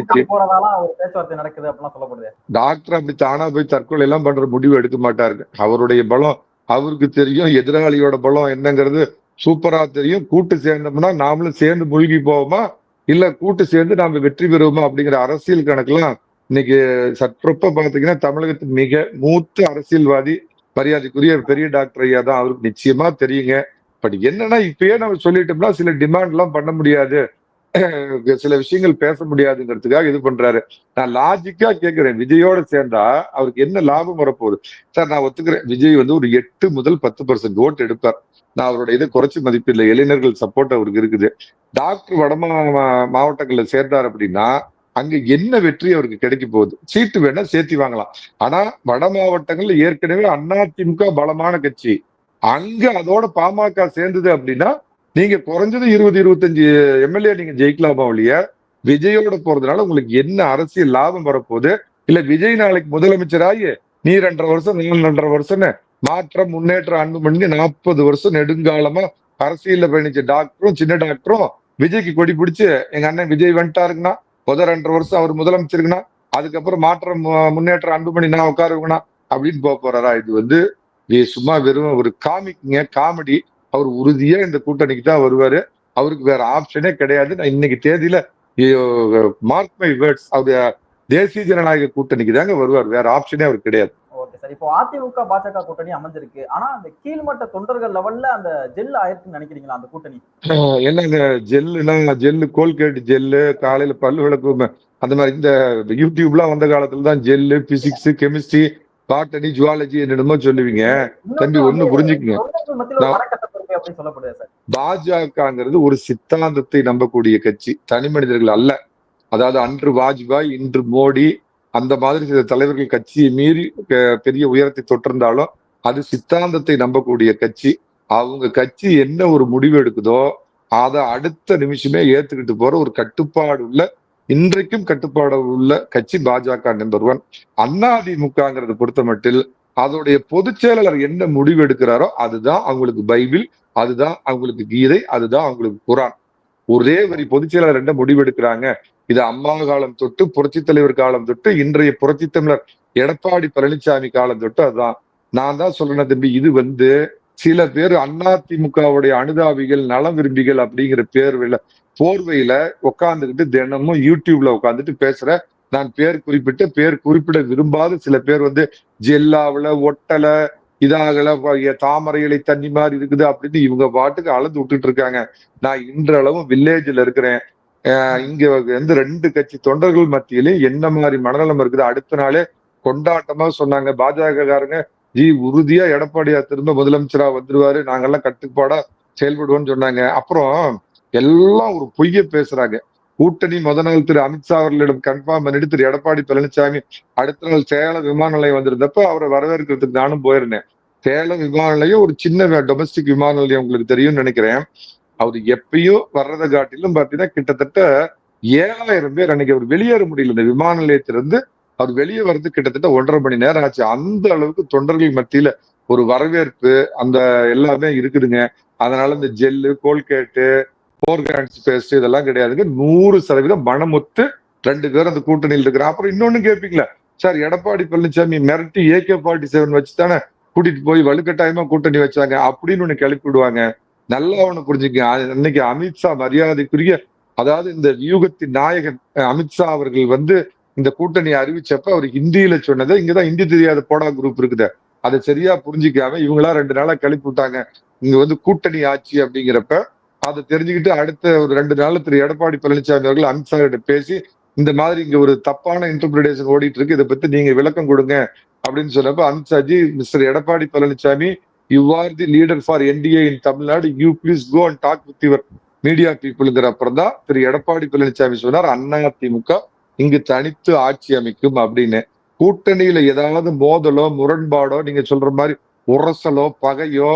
சொல்லப்படுது. டாக்டர் அப்படி தானா போய் தற்கொலை எல்லாம் பண்ற முடிவு எடுக்க மாட்டாருங்க அவருடைய பலம் அவருக்கு தெரியும் எதிராளியோட பலம் என்னங்கிறது சூப்பரா தெரியும். கூட்டு சேர்ந்தோம்னா நாமளும் சேர்ந்து மூழ்கி போவோமா? இல்ல கூட்டு சேர்ந்து நாம வெற்றி பெறுவோமா அப்படிங்கிற அரசியல் கணக்கெல்லாம் இன்னைக்கு சற்றொப்ப பாத்தீங்கன்னா தமிழகத்தின் மிக மூத்த அரசியல்வாதி மரியாதைக்குரிய பெரிய டாக்டர் ஐயா தான். அவருக்கு நிச்சயமா தெரியுங்க. பட் என்னன்னா இப்பயே நம்ம சொல்லிட்டோம்னா சில டிமாண்ட் எல்லாம் பண்ண முடியாது. சில விஷயங்கள் பேச முடியாதுங்கிறதுக்காக இது பண்றாரு. நான் லாஜிக்கா கேட்கிறேன் விஜயோட சேர்ந்தா அவருக்கு என்ன லாபம் வரப்போகுது? சார் நான் ஒத்துக்கிறேன். விஜய் வந்து ஒரு எட்டு முதல் பத்து பர்சன்ட் ஓட்டு எடுப்பார். நான் அவரோட இதை குறைச்சி மதிப்பில்லை. இளைஞர்கள் சப்போர்ட் அவருக்கு இருக்குது. டாக்டர் வடமா மா- மாவட்டங்கள்ல சேர்ந்தார் அப்படின்னா அங்க என்ன வெற்றி அவருக்கு கிடைக்க போகுது? சீட்டு வேணா சேர்த்தி வாங்கலாம். ஆனா வட மாவட்டங்கள்ல ஏற்கனவே அதிமுக பலமான கட்சி. அங்க அதோட பாமக சேர்ந்தது அப்படின்னா நீங்க குறைஞ்சது இருபது இருபத்தஞ்சு எம்எல்ஏ நீங்க ஜெயிக்கலாமா ஒழிய விஜயோட போறதுனால உங்களுக்கு என்ன அரசியல் லாபம் வரப்போகுது? இல்ல விஜய் நாளைக்கு முதலமைச்சராகி நீ ரெண்டரை வருஷம் நீங்கள் ரெண்டரை வருஷம்னு மாற்றம் முன்னேற்றம் அன்பு பண்ணி நாற்பது வருஷம் நெடுங்காலமா அரசியல்ல பயணிச்ச டாக்டரும் சின்ன டாக்டரும் விஜய்க்கு கொடி பிடிச்சு எங்க அண்ணன் விஜய் வந்துட்டாருங்கன்னா முதல் ரெண்டரை வருஷம் அவர் முதலமைச்சருக்குன்னா அதுக்கப்புறம் மாற்றம் முன்னேற்றம் அன்பு பண்ணி நான் உட்காருவேனா அப்படின்னு போக போறாரா? இது வந்து சும்மா வெறும் ஒரு காமிக்குங்க காமெடி. அவர் உறுதியா இந்த கூட்டணிக்கு தான் வருவாரு. அவருக்கு வேற ஆப்ஷனே கிடையாது. நான் இன்னைக்கு தேதியில மார்க் மை வேர்ட்ஸ் அவரு தேசிய ஜனநாயக கூட்டணிக்கு தாங்க வருவார். வேற ஆப்ஷனே அவருக்கு கிடையாது. Okay sir. இப்போ அதிமுக பாஜக கூட்டணி அமைஞ்சிருக்கு. ஆனா அந்த கீழ்மட்ட தொண்டர்கள் லெவல்ல அந்த ஜெல் ஆயிருக்குன்னு நினைக்கிறீங்களா அந்த கூட்டணி? என்னங்க ஜெல்லுனா ஜெல்லு கோல்கேட் ஜெல்லு காலையில பல்லு விளக்கு அந்த மாதிரி இந்த யூடியூப்லாம் வந்த காலத்துல தான் ஜெல்லு பிசிக்ஸ் கெமிஸ்ட்ரி பாட்டனி ஜுவாலஜி என்னென்னமோ சொல்லுவீங்க. தம்பி, ஒண்ணு புரிஞ்சுக்குங்க. பாஜகங்கிறது ஒரு சித்தாந்தத்தை நம்பக்கூடிய கட்சி. தனி மனிதர்கள் அல்ல. அதாவது அன்று வாஜ்பாய் இன்று மோடி அந்த மாதிரி சில தலைவர்கள் கட்சியை மீறி பெரிய உயரத்தை தொட்டிருந்தாலும் அது சித்தாந்தத்தை நம்பக்கூடிய கட்சி. அவங்க கட்சி என்ன ஒரு முடிவு எடுக்குதோ அதை அடுத்த நிமிஷமே ஏத்துக்கிட்டு போற ஒரு கட்டுப்பாடு உள்ள இன்றைக்கும் கட்டுப்பாடு உள்ள கட்சி பாஜக நம்பர் ஒன் அதிமுகங்கிறத பொறுத்த மட்டில் அதோடைய பொதுச் செயலாளர் என்ன முடிவு எடுக்கிறாரோ அதுதான் அவங்களுக்கு பைபிள் அதுதான் அவங்களுக்கு கீதை அதுதான் அவங்களுக்கு குரான். ஒரே வரி பொதுச் செயலாளர் என்ன முடிவெடுக்கிறாங்க இது அம்மா காலம் தொட்டு புரட்சித் தலைவர் காலம் தொட்டு இன்றைய புரட்சி தமிழர் எடப்பாடி பழனிசாமி காலம் தொட்டு அதுதான். நான் தான் சொல்றேன் தம்பி இது வந்து சில பேர் அதிமுகவுடைய அனுதாபிகள் நலம் விரும்பிகள் அப்படிங்கிற பேர் போர்வையில உட்காந்துக்கிட்டு தினமும் யூடியூப்ல உட்காந்துட்டு பேசுற நான் பேர் குறிப்பிட்டு பேர் குறிப்பிட விரும்பாத சில பேர் வந்து ஜெல்லாவில் ஒட்டல இதாகல தாமரை இலை தண்ணி மாதிரி இருக்குது அப்படின்னு இவங்க பாட்டுக்கு அளந்து விட்டுட்டு இருக்காங்க. நான் இன்றளவும் வில்லேஜ்ல இருக்கிறேன். இங்க வந்து ரெண்டு கட்சி தொண்டர்கள் மத்தியிலே என்ன மாதிரி மனநலம் இருக்குது? அடுத்த நாளே கொண்டாட்டமா சொன்னாங்க. பாஜக காரங்க ஜி உறுதியா எடப்பாடியார் திரும்ப முதலமைச்சரா வந்துருவாரு. நாங்கெல்லாம் கட்டுப்பாடா செயல்படுவோம்னு சொன்னாங்க. அப்புறம் எல்லாம் ஒரு பொய்ய பேசுறாங்க. கூட்டணி முத நாள் திரு அமித்ஷா அவர்களிடம் கன்ஃபார்ம் பண்ணிட்டு திரு எடப்பாடி பழனிசாமி அடுத்த நாள் சேலம் விமான நிலையம் வந்திருந்தப்ப அவரை வரவேற்கிறதுக்கு நானும் போயிருந்தேன். சேலம் விமான நிலையம் ஒரு சின்ன டொமஸ்டிக் விமான நிலையம் உங்களுக்கு தெரியும்னு நினைக்கிறேன். அவர் எப்பயும் வர்றதை காட்டிலும் பாத்தீங்கன்னா கிட்டத்தட்ட ஏழாயிரம் பேர் அன்னைக்கு அவர் வெளியேற முடியல. இந்த விமான நிலையத்திலிருந்து அவர் வெளியே வர்றது கிட்டத்தட்ட ஒன்றரை மணி நேரம் ஆச்சு. அந்த அளவுக்கு தொண்டர்கள் மத்தியில ஒரு வரவேற்பு அந்த எல்லாமே இருக்குதுங்க. அதனால இந்த ஜெல்லு கோல்கேட்டு போர்கான்ஸ் பேஸ்ட் இதெல்லாம் கிடையாதுங்க. நூறு சதவீதம் மனமுத்து ரெண்டு பேரும் அந்த கூட்டணியில் இருக்கிற அப்புறம் இன்னொன்னு கேட்பீங்களா சார் எடப்பாடி பழனிசாமி மிரட்டி ஏகே ஃபார்ட்டி செவன் வச்சு தானே கூட்டிட்டு போய் வலுக்கட்டாயமா கூட்டணி வச்சாங்க. அப்படின்னு ஒண்ணு கிளப்பி விடுவாங்க. நல்லா ஒண்ணு புரிஞ்சுக்க அன்னைக்கு அமித்ஷா மரியாதைக்குரிய அதாவது இந்த வியூகத்தின் நாயகன் அமித்ஷா அவர்கள் வந்து இந்த கூட்டணி அறிவிச்சப்ப அவர் ஹிந்தியில சொன்னதை இங்கதான் ஹிந்தி தெரியாத போடா குரூப் இருக்குது. அதை சரியா புரிஞ்சிக்காம இவங்களா ரெண்டு நாளா கிளப்பி விட்டாங்க. இங்க வந்து கூட்டணி ஆட்சி அப்படிங்கிறப்ப அதை தெரிஞ்சுக்கிட்டு அடுத்த ஒரு ரெண்டு நாள் திரு எடப்பாடி பழனிசாமி அவர்கள் அமித்ஷா பேசி இந்த மாதிரி இங்க ஒரு தப்பான இன்டர்பிரிட்டேஷன் ஓடிட்டு இருக்கு இதை பத்தி நீங்க விளக்கம் கொடுங்க அப்படின்னு சொன்னப்ப Amit Shah ji mister Edappadi Palaniswami you are the leader for NDA in Tamil Nadu you please go and talk with your media பீப்புளுங்கிற அப்புறம் தான் திரு எடப்பாடி பழனிசாமி சொன்னார் அதிமுக இங்கு தனித்து ஆட்சி அமைக்கும் அப்படின்னு. கூட்டணியில ஏதாவது மோதலோ முரண்பாடோ நீங்க சொல்ற மாதிரி உரசலோ பகையோ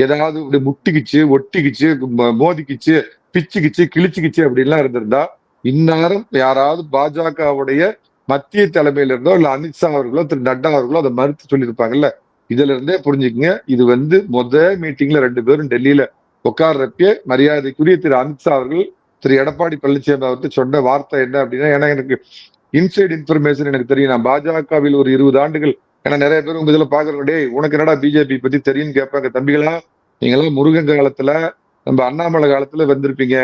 ஏதாவது இப்படி முட்டிக்கிச்சு ஒட்டிக்கிச்சு ம- மோதிக்கிச்சு பிச்சுக்கிச்சு கிழிச்சுக்கிச்சு அப்படின்லாம் இருந்திருந்தா இந்நேரம் யாராவது பாஜகவுடைய மத்திய தலைமையில இருந்தோ இல்ல அமித்ஷா அவர்களோ திரு நட்டா அவர்களோ அதை மறுத்து சொல்லியிருப்பாங்கல்ல. இதுல இருந்தே புரிஞ்சுக்குங்க. இது வந்து முத மீட்டிங்ல ரெண்டு பேரும் டெல்லியில உட்கார்றப்பே மரியாதைக்குரிய திரு அமித்ஷா அவர்கள் திரு எடப்பாடி பழனிசாமி அவர்கிட்ட சொன்ன வார்த்தை என்ன அப்படின்னா ஏன்னா எனக்கு இன்சைட் இன்ஃபர்மேஷன் எனக்கு தெரியும். நான் பாஜகவில் ஒரு இருபது ஆண்டுகள் ஏன்னா நிறைய பேர் உங்க இதுல பாக்குறவங்க உனக்கு என்னடா பிஜேபி பத்தி தெரியும்னு கேட்பாங்க. தம்பிகளா நீங்களாம் முருகன் காலத்துல நம்ம அண்ணாமலை காலத்துல வந்திருப்பீங்க.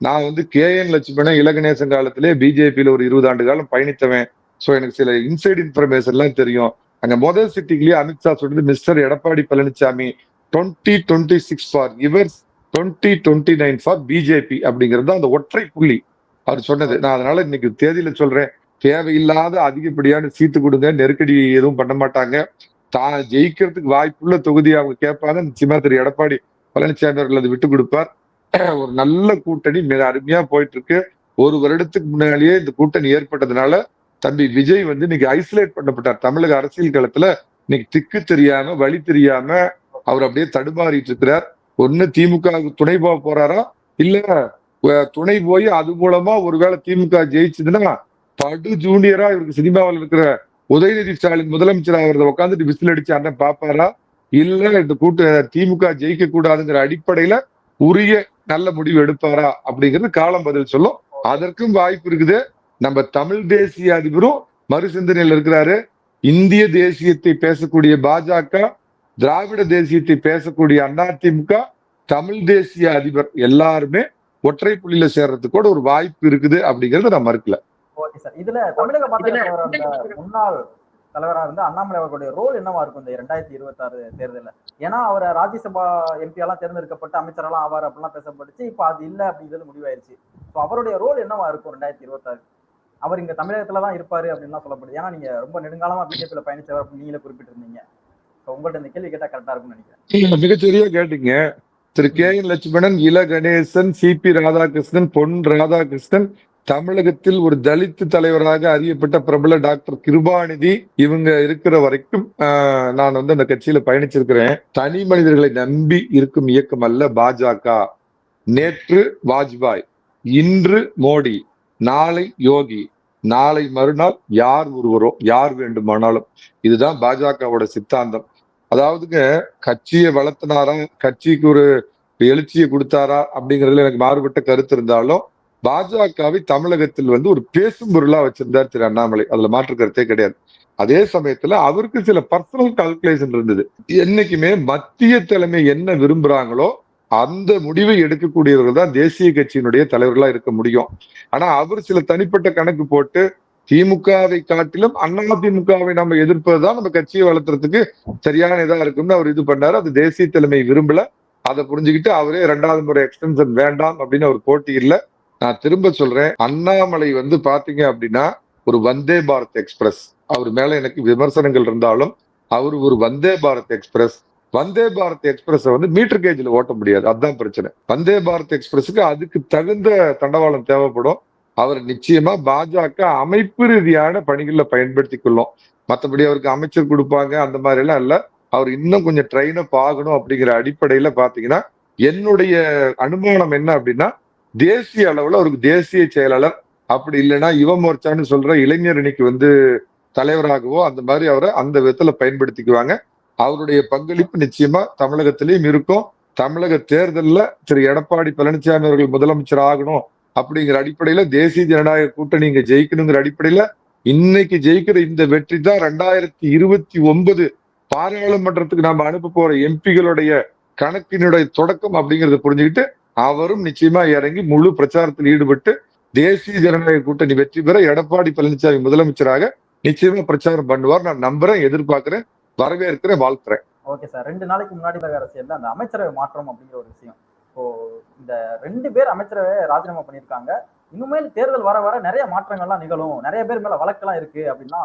நான் வந்து கே என் லட்சுமணன் இலகணேசன் காலத்திலே பிஜேபியில ஒரு இருபது ஆண்டு காலம் பயணித்தவன். ஸோ எனக்கு சில இன்சைட் இன்ஃபர்மேஷன் எல்லாம் தெரியும். அங்க முதல் சிட்டிக்குள்ளேயே அமித்ஷா சொல்றது mister Edappadi Palaniswami twenty twenty six for yours twenty twenty nine for BJP அப்படிங்கிறது தான் அந்த ஒற்றை புள்ளி. அவர் சொன்னது. நான் அதனால இன்னைக்கு தேதியில சொல்றேன். தேவையில்லாத அதிகப்படியான சீட்டு கொடுங்க நெருக்கடி எதுவும் பண்ண மாட்டாங்க. தான் ஜெயிக்கிறதுக்கு வாய்ப்புள்ள தொகுதி அவங்க கேட்பாங்க நிச்சயமா திரு எடப்பாடி பழனிசாமி அவர்கள் அதை விட்டு கொடுப்பார். ஒரு நல்ல கூட்டணி மிக அருமையா போயிட்டு இருக்கு ஒரு வருடத்துக்கு முன்னாலேயே இந்த கூட்டணி ஏற்பட்டதுனால தம்பி விஜய் வந்து இன்னைக்கு ஐசோலேட் பண்ணப்பட்டார். தமிழக அரசியல் களத்துல இன்னைக்கு திக்கு தெரியாம வழி தெரியாம அவர் அப்படியே தடுமாறிட்டு இருக்கிறார். ஒண்ணு திமுகவுக்கு துணை போக போறாரா? இல்ல துணை போய் அது மூலமா ஒருவேளை திமுக ஜெயிச்சதுன்னா படு ஜூனியரா இவருக்கு சினிமாவில் இருக்கிற உதயநிதி ஸ்டாலின் முதலமைச்சர் ஆகிறத உட்காந்துட்டு விசில் அடிச்சு அண்ணன் பாப்பாரா? இல்ல இந்த கூட்டு திமுக ஜெயிக்க கூடாதுங்கிற அடிப்படையில உரிய நல்ல முடிவு எடுப்பாரா? அப்படிங்கிறது காலம் பதில் சொல்லும். அதற்கும் வாய்ப்பு இருக்குது. நம்ம தமிழ் தேசிய அதிபரும் மறுசிந்தனையில் இருக்கிறாரு. இந்திய தேசியத்தை பேசக்கூடிய பாஜக திராவிட தேசியத்தை பேசக்கூடிய அண்ணா திமுக தமிழ் தேசிய அதிபர் எல்லாருமே ஒற்றை புள்ளியில சேர்றதுக்கு கூட ஒரு வாய்ப்பு இருக்குது அப்படிங்கறத நான் மறுக்கல. Okay sir. இதுல தமிழக பாஜக முன்னாள் தலைவரா இருந்த அண்ணாமலை அவர்களுடைய ரோல் என்னவா இருக்கும் இந்த ரெண்டாயிரத்தி இருபத்தி ஆறு தேர்தல்ல? ஏன்னா அவர் ராஜ்யசபா எம்பி எல்லாம் தேர்ந்தெடுக்கப்பட்டு அமைச்சரெல்லாம் ஆவார் அப்படிலாம் பேசப்பட்டுச்சு. இப்ப அது இல்ல அப்படிங்கிறது முடிவாயிருச்சு. ஸோ அவருடைய ரோல் என்னவா இருக்கும் ரெண்டாயிரத்தி இருபத்தாறு? அவர் இங்க தமிழகத்துல தான் இருப்பாரு அப்படின்லாம் சொல்லப்படுது. ஏன்னா நீங்க ரொம்ப நெடுங்காலமா பிஜேபியில பயணிச்சவர் அப்படின்னு நீங்களே குறிப்பிட்டிருந்தீங்க. ஸோ உங்கள்ட்ட இந்த கேள்வி கேட்டா கரெக்டா இருக்கும்னு நினைக்கிறேன். நீங்க மிகச்சரியா கேட்டீங்க. திரு கே என் லட்சுமணன் இல கணேசன் சி பி ராதாகிருஷ்ணன் பொன் ராதாகிருஷ்ணன் தமிழகத்தில் ஒரு தலித்து தலைவராக அறியப்பட்ட பிரபல டாக்டர் கிருபாநிதி இவங்க இருக்கிற வரைக்கும் நான் வந்து அந்த கட்சியில பயணிச்சிருக்கிறேன். தனி மனிதர்களை நம்பி இருக்கும் இயக்கம் அல்ல பாஜக. நேற்று வாஜ்பாய் இன்று மோடி நாளை யோகி நாளை மறுநாள் யார் ஒருவரோ யார் வேண்டுமானாலும். இதுதான் பாஜகவோட சித்தாந்தம். அதாவதுங்க கட்சியை வளர்த்தினாரா கட்சிக்கு ஒரு எழுச்சியை கொடுத்தாரா அப்படிங்கறதுல எனக்கு மாறுபட்ட கருத்து இருந்தாலும் பாஜகவை தமிழகத்தில் வந்து ஒரு பேசும் பொருளா வச்சிருந்தார் திரு அண்ணாமலை. அதுல மாற்று கருத்தே கிடையாது. அதே சமயத்துல அவருக்கு சில பர்சனல் கால்குலேஷன் இருந்தது. என்னைக்குமே மத்திய தலைமை என்ன விரும்புறாங்களோ அந்த முடிவை எடுக்கக்கூடியவர்கள் தான் தேசிய கட்சியினுடைய தலைவர்களா இருக்க முடியும். ஆனா அவர் சில தனிப்பட்ட கணக்கு போட்டு திமுகவை காட்டிலும் அதிமுகவை நம்ம எதிர்ப்பதுதான் நம்ம கட்சியை வளர்த்துறதுக்கு சரியான இதா இருக்கும்னு அவர் இது பண்ணாரு. அது தேசிய தலைமை விரும்பல. அதை புரிஞ்சுக்கிட்டு அவரே இரண்டாவது முறை எக்ஸ்டென்ஷன் வேண்டாம் அப்படின்னு அவர் போட்டி நான் திரும்ப சொல்றேன். அண்ணாமலை வந்து பாத்தீங்க அப்படின்னா ஒரு வந்தே பாரத் எக்ஸ்பிரஸ். அவர் மேல எனக்கு விமர்சனங்கள் இருந்தாலும் அவர் ஒரு வந்தே பாரத் எக்ஸ்பிரஸ். வந்தே பாரத் எக்ஸ்பிரஸ் வந்து மீட்டர் கேஜில் ஓட்ட முடியாது. அதுதான் பிரச்சனை. வந்தே பாரத் எக்ஸ்பிரஸுக்கு அதுக்கு தகுந்த தண்டவாளம் தேவைப்படும். அவர் நிச்சயமா பாஜக அமைப்பு ரீதியான பணிகளில் பயன்படுத்தி கொள்ளும். மற்றபடி அவருக்கு அமைச்சர் கொடுப்பாங்க அந்த மாதிரி எல்லாம் இல்ல. அவர் இன்னும் கொஞ்சம் ட்ரெயினை ஆகணும் அப்படிங்கிற அடிப்படையில பாத்தீங்கன்னா என்னுடைய அனுமானம் என்ன அப்படின்னா தேசிய அளவுல அவருக்கு தேசிய செயலாளர் அப்படி இல்லைன்னா யுவ மோர்ச்சான்னு சொல்ற இளைஞர் அணிக்கு வந்து தலைவராகவோ அந்த மாதிரி அவரை அந்த விதத்துல பயன்படுத்திக்குவாங்க. அவருடைய பங்களிப்பு நிச்சயமா தமிழகத்திலையும் இருக்கும். தமிழக தேர்தலில் திரு எடப்பாடி பழனிசாமி அவர்கள் முதலமைச்சர் ஆகணும் அப்படிங்கிற அடிப்படையில தேசிய ஜனநாயக கூட்டணி இங்க ஜெயிக்கணுங்கிற அடிப்படையில இன்னைக்கு ஜெயிக்கிற இந்த வெற்றி தான் ரெண்டாயிரத்தி இருபத்தி ஒன்பது பாராளுமன்றத்துக்கு நாம அனுப்ப போற எம்பிகளுடைய கணக்கினுடைய தொடக்கம் அப்படிங்கறத புரிஞ்சுக்கிட்டு அவரும் நிச்சயமா இறங்கி முழு பிரச்சாரத்தில் ஈடுபட்டு தேசிய ஜனநாயக கூட்டணி வெற்றி பெற எடப்பாடி பழனிசாமி முதலமைச்சராக நிச்சயமா பிரச்சாரம் பண்ணுவார். நான் நம்புறேன் எதிர்பார்க்கிறேன் வரவேற்கிறேன் வாழ்த்துறேன். Okay sir. ரெண்டு நாளைக்கு முன்னாடி தக அரசியல் அந்த அமைச்சரவை மாற்றம் அப்படிங்கிற ஒரு விஷயம். இப்போ இந்த ரெண்டு பேர் அமைச்சரவை ராஜினாமா பண்ணியிருக்காங்க. இனிமேல் தேர்தல் வர வர நிறைய மாற்றங்கள்லாம் நிகழும். நிறைய பேர் மேல வழக்கெல்லாம் இருக்கு அப்படின்னா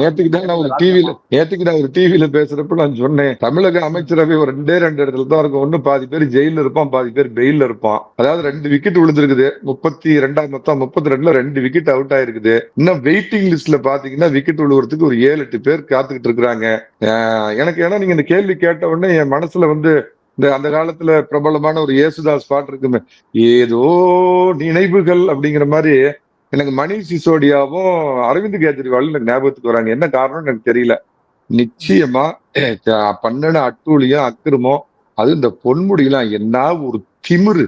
நேத்துக்கு தான் ஒரு டிவில நேத்துக்கு நான் ஒரு டிவில பேசுறப்ப நான் சொன்னேன். தமிழக அமைச்சரவை ஒரு ரெண்டே ரெண்டு இடத்துல தான் இருக்கும். ஒண்ணு பாதி பேர் ஜெயில இருப்பான் பாதி பேர் பெயில்ல இருப்பான். அதாவது ரெண்டு விக்கெட் விழுந்திருக்குது. முப்பத்தி ரெண்டாம் மொத்தம் முப்பத்தி ரெண்டுல ரெண்டு விக்கெட் அவுட் ஆயிருக்குது. இன்னும் வெயிட்டிங் லிஸ்ட்ல பாத்தீங்கன்னா விக்கெட் விழுவுறதுக்கு ஒரு ஏழு எட்டு பேர் காத்துக்கிட்டு இருக்கிறாங்க. ஆஹ் எனக்கு ஏன்னா நீங்க இந்த கேள்வி கேட்ட உடனே என் மனசுல வந்து இந்த அந்த காலத்துல பிரபலமான ஒரு ஏசுதாஸ் பாட்டு இருக்குமே ஏதோ நினைவுகள் அப்படிங்கிற மாதிரி எனக்கு மணிஷ் சிசோடியாவும் அரவிந்த் கேஜ்ரிவாலும் எனக்கு ஞாபகத்துக்கு வராங்க. என்ன காரணம் எனக்கு தெரியல. நிச்சயமா பண்ணன அட்டூழியம் அக்கிரமம் அது இந்த பொன்முடியெல்லாம் என்ன ஒரு திமிரு.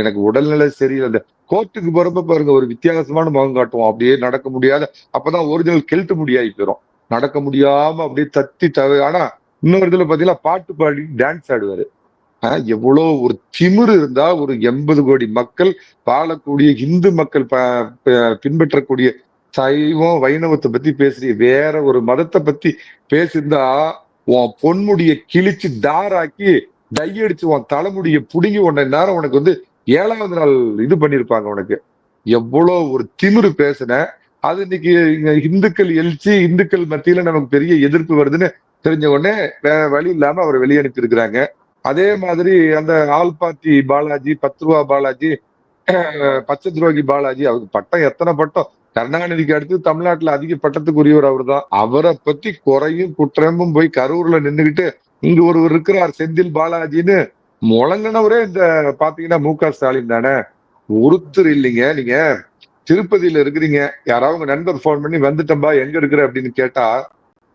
எனக்கு உடல்நிலை சரியில்லை. அந்த கோர்ட்டுக்கு போறப்ப பாருங்க ஒரு வித்தியாசமான முகம் காட்டுவோம். அப்படியே நடக்க முடியாத அப்பதான் ஒரிஜினல் கெல்ட்டு முடியாகி போயிடும் நடக்க முடியாம அப்படியே தத்தி தவ ஆனா இன்னொரு இதுல பாத்தீங்கன்னா பாட்டு பாடி டான்ஸ் ஆடுவாரு. எவ்வளோ ஒரு திமிரு இருந்தா ஒரு எண்பது கோடி மக்கள் வாழக்கூடிய இந்து மக்கள் ப- ப- பின்பற்றக்கூடிய சைவம் வைணவத்தை பத்தி பேசுறிய வேற ஒரு மதத்தை பத்தி பேசியிருந்தா உன் பொன்முடிய கிழிச்சு தாராக்கி டை அடிச்சு உன் தலைமுடிய புடுங்கி உன்ன நேரம் உனக்கு வந்து ஏழாவது நாள் இது பண்ணிருப்பாங்க உனக்கு. எவ்வளோ ஒரு திமிரு பேசின. அது இன்னைக்கு இந்துக்கள் எழுச்சி இந்துக்கள் மத்தியில நமக்கு பெரிய எதிர்ப்பு வருதுன்னு தெரிஞ்ச உடனே வேற வழி இல்லாம அவரை வெளியே அனுப்பி இருக்கிறாங்க அதே மாதிரி அந்த ஆல் பார்ட்டி பாலாஜி பத்து ரூபா பாலாஜி பச்சை துரோகி பாலாஜி அவருக்கு பட்டம் எத்தனை பட்டம்? கருணாநிதிக்கு அடுத்து தமிழ்நாட்டுல அதிக பட்டத்துக்குரியவர் அவர் தான் அவரை பத்தி குறையும் குற்றமும் போய் கரூர்ல நின்னுகிட்டு இங்க ஒருவர் இருக்கிறார் செந்தில் பாலாஜின்னு முழங்கினவரே இந்த பாத்தீங்கன்னா மு க ஸ்டாலின் தானே. ஒருத்தர் இல்லைங்க நீங்க. திருப்பதியில இருக்கிறீங்க. யாராவது உங்க நண்பர் ஃபோன் பண்ணி வந்துட்டம்பா எங்க இருக்கிற? அப்படின்னு கேட்டா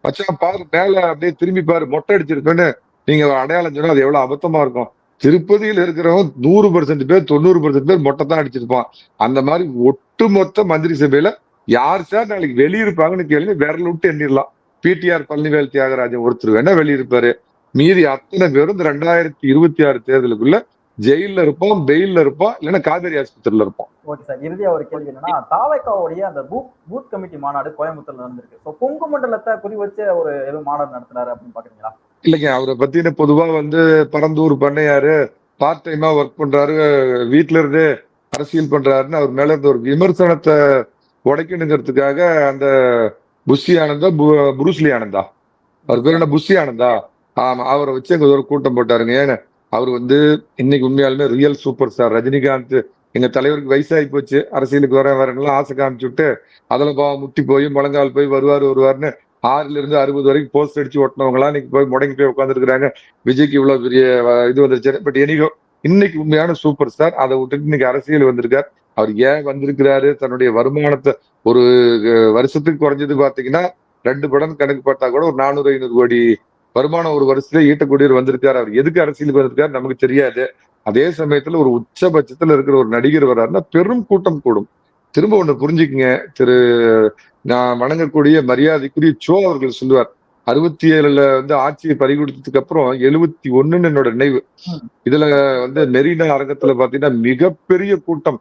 மச்சான் பாரு மேல அப்படியே திரும்பி பாரு மொட்டை அடிச்சிருக்கேன்னு நீங்க அடையாளம் சொன்னா அது எவ்வளவு அபத்தமா இருக்கும்? திருப்பதியில இருக்கிறவங்க நூறு பெர்சன்ட் பேர் தொண்ணூறு பர்சன்ட் பேர் மொட்டை தான் அடிச்சிருப்பான். அந்த மாதிரி ஒட்டுமொத்த மந்திரி சபையில யார் சார் நாளைக்கு வெளியிருப்பாங்கன்னு கேள்வி விரல் விட்டு எண்ணிடலாம். பிடிஆர் பழனிவேல் தியாகராஜன் ஒருத்தர் வேணா வெளியிருப்பாரு. மீதி அத்தனை பேரும் இந்த ரெண்டாயிரத்தி இருபத்தி ஆறு தேர்தலுக்குள்ள ஜெயில்ல இருப்போம் பெயில்ல இருப்போம் இல்லைன்னா காவேரி ஆஸ்பத்திரியில இருப்போம். Okay sir. இறுதியா ஒரு கேள்வி என்னன்னா தாவைக்காவுடைய அந்த பூத் பூத் கமிட்டி மாநாடு கோயம்புத்தூர்ல நடந்திருக்கு. ஸோ கொங்கு மண்டலத்தை குறி வச்சு ஒரு எதுவும் மாநாடு நடத்துறாரு அப்படின்னு பாக்குறீங்களா? இல்லைங்க அவரை பத்தின பொதுவா வந்து பரந்தூர் பண்ணையாரு பார்ட் டைமா ஒர்க் பண்றாரு. வீட்ல இருந்து அரசியல் பண்றாருன்னு அவர் மேல இருந்த ஒரு விமர்சனத்தை உடைக்கணுங்கிறதுக்காக அந்த Bussy Anand Bruce Lee Bruce Lee Anand. அவர் பேர் என்ன? புஷி ஆனந்தா. ஆமா அவரை வச்சு எங்க ஒரு கூட்டம் போட்டாருங்க. ஏன்னா அவர் வந்து இன்னைக்கு உண்மையாலுமே ரியல் சூப்பர் ஸ்டார் ரஜினிகாந்த் எங்க தலைவருக்கு வயசாகி போச்சு. அரசியலுக்கு வர வரலாம் ஆசை காமிச்சு விட்டு அதுல பாவம் முட்டி போய் முழங்கால் போய் வருவாரு வருவாருன்னு ஆறுல இருந்து அறுபது வரைக்கும் போஸ்ட் அடிச்சு ஓட்டினவங்களாம் இன்னைக்கு போய் முடங்கி போய் உட்காந்துருக்காங்க விஜய்க்கு இவ்வளவு பெரிய இது வந்துருச்சு. பட் எனிகோ இன்னைக்கு உண்மையான சூப்பர் ஸ்டார் அதை விட்டுட்டு இன்னைக்கு அரசியல் வந்திருக்கார். அவர் ஏன் வந்திருக்கிறாரு? தன்னுடைய வருமானத்தை ஒரு வருஷத்துக்கு குறைஞ்சது பாத்தீங்கன்னா ரெண்டு படம் கணக்கு பார்த்தா கூட ஒரு நானூறு ஐநூறு கோடி வருமானம் ஒரு வருஷத்துல ஈட்டக்கூடியவர் வந்திருக்காரு. அவர் எதுக்கு அரசியலுக்கு வந்திருக்காரு நமக்கு தெரியாது. அதே சமயத்துல ஒரு உச்சபட்சத்துல இருக்கிற ஒரு நடிகர் வர்றாருன்னா பெரும் கூட்டம் கூடும். திரும்ப ஒண்ணு புரிஞ்சுக்குங்க. திரு நான் வணங்கக்கூடிய மரியாதைக்குரிய சோ அவர்கள் சொல்லுவார். அறுபத்தி ஏழுல வந்து ஆட்சியை பறிகொடுத்ததுக்கு அப்புறம் எழுபத்தி ஒண்ணுன்னு என்னோட நினைவு. இதுல வந்து மெரினா அரங்கத்துல பாத்தீங்கன்னா மிகப்பெரிய கூட்டம்.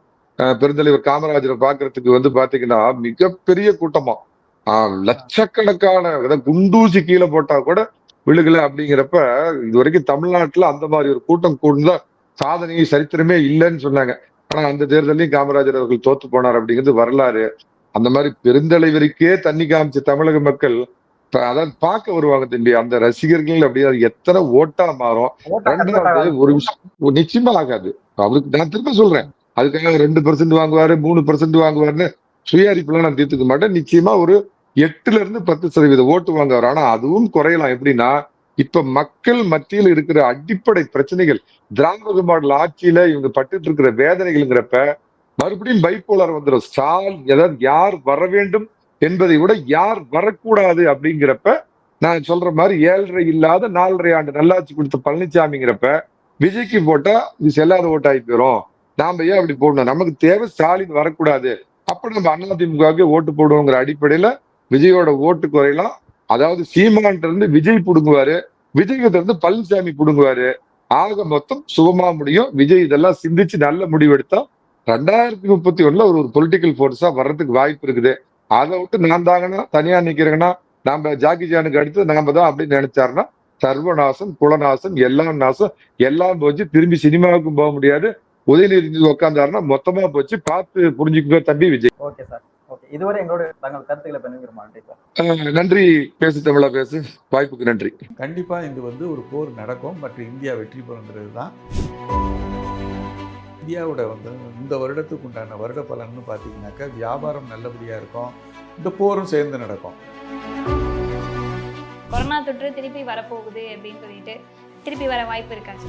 பெருந்தலைவர் காமராஜரை பாக்குறதுக்கு வந்து பாத்தீங்கன்னா மிகப்பெரிய கூட்டமா. ஆஹ், லட்சக்கணக்கான குண்டூசி கீழே போட்டா கூட விழுகல அப்படிங்கிறப்ப இது வரைக்கும் தமிழ்நாட்டுல அந்த மாதிரி ஒரு கூட்டம் கூடுதா சாதனை சரித்திரமே இல்லைன்னு சொன்னாங்க. ஆனா அந்த தேர்தலையும் காமராஜர் அவர்கள் தோத்து போனார் அப்படிங்கிறது வரலாறு. அந்த மாதிரி பெருந்தலைவருக்கே தண்ணி காமிச்ச தமிழக மக்கள் அதாவது பார்க்க வருவாங்க தம்பி அந்த ரசிகர்கள் அப்படியே எத்தனை ஓட்டா மாறும். ரெண்டாவது. ஒரு விஷயம் நிச்சயமா ஆகாது. அவருக்கு நான் திரும்ப சொல்றேன் அதுக்காக ரெண்டு பர்சன்ட் வாங்குவாரு மூணு பர்சன்ட் வாங்குவாருன்னு சுய அறிப்புலாம் நான் தீர்த்துக்க மாட்டேன். நிச்சயமா ஒரு எட்டுல இருந்து பத்து சதவீத ஓட்டு வாங்குவார். ஆனா அதுவும் குறையலாம். எப்படின்னா இப்ப மக்கள் மத்தியில் இருக்கிற அடிப்படை பிரச்சனைகள் திராவிட மாடல் ஆட்சியில இவங்க பட்டுட்டு இருக்கிற வேதனைகள்ங்கிறப்ப மறுபடியும் பைப்போலார் வந்துடும் ஸ்டால் ஏதாவது யார் வர வேண்டும் என்பதை விட யார் வரக்கூடாது அப்படிங்கிறப்ப நான் சொல்ற மாதிரி ஏழரை இல்லாத நாலரை ஆண்டு நல்லாட்சி கொடுத்த பழனிசாமிங்கிறப்ப விஜய்க்கு போட்டா இது செல்லாத ஓட்டாகி போயிடும் நாம ஏன் அப்படி போடணும்? நமக்கு தேவை ஸ்டாலின் வரக்கூடாது. அப்ப நம்ம அதிமுகவுக்கு ஓட்டு போடுவோங்கிற அடிப்படையில விஜயோட ஓட்டு குறையலாம். அதாவது சீமான்ட்ட இருந்து விஜய் புடுங்குவாரு விஜய்கிட்ட இருந்து பழனிசாமி புடுங்குவாரு. ஆக மொத்தம் சுகமா முடியும். விஜய் இதெல்லாம் சிந்திச்சு நல்ல முடிவெடுத்தா ரெண்டாயிரத்தி முப்பத்தி ஒண்ணுல ஒரு ஒரு பொலிட்டிக்கல் போர்ஸா வர்றதுக்கு வாய்ப்பு இருக்குது. அதை விட்டு நான் தாங்கன்னா தனியா நிக்கிறேங்கன்னா நம்ம ஜாக்கி ஜானுக்கு அடுத்து நாம தான் அப்படின்னு நினைச்சாருன்னா சர்வநாசம் குலநாசம் எல்லாம் நாசம் எல்லாம் போச்சு. திரும்பி சினிமாவுக்கும் போக முடியாது. உதயநிதி உட்காந்தாருன்னா மொத்தமா போச்சு. பார்த்து புரிஞ்சுக்கோ தம்பி விஜய். Okay sir. இதுவரை எங்களோட தங்கள் கருத்துக்களை பெறுகிற நன்றி சார் அஹ் நன்றி. பேசு தமிழா பேசு. வாய்ப்புக்கு நன்றி. கண்டிப்பாக இது வந்து ஒரு போர் நடக்கும் பட் இந்தியா வெற்றி பெறுங்கிறது தான். இந்தியாவோட வந்து இந்த வருடத்துக்கு உண்டான வருட பலன்னு பார்த்தீங்கன்னாக்கா வியாபாரம் நல்லபடியாக இருக்கும் இந்த போரும் சேர்ந்து நடக்கும். கொரோனா தொற்று திருப்பி வரப்போகுது அப்படின்னு சொல்லிட்டு திருப்பி வர வாய்ப்பு இருக்காச்சு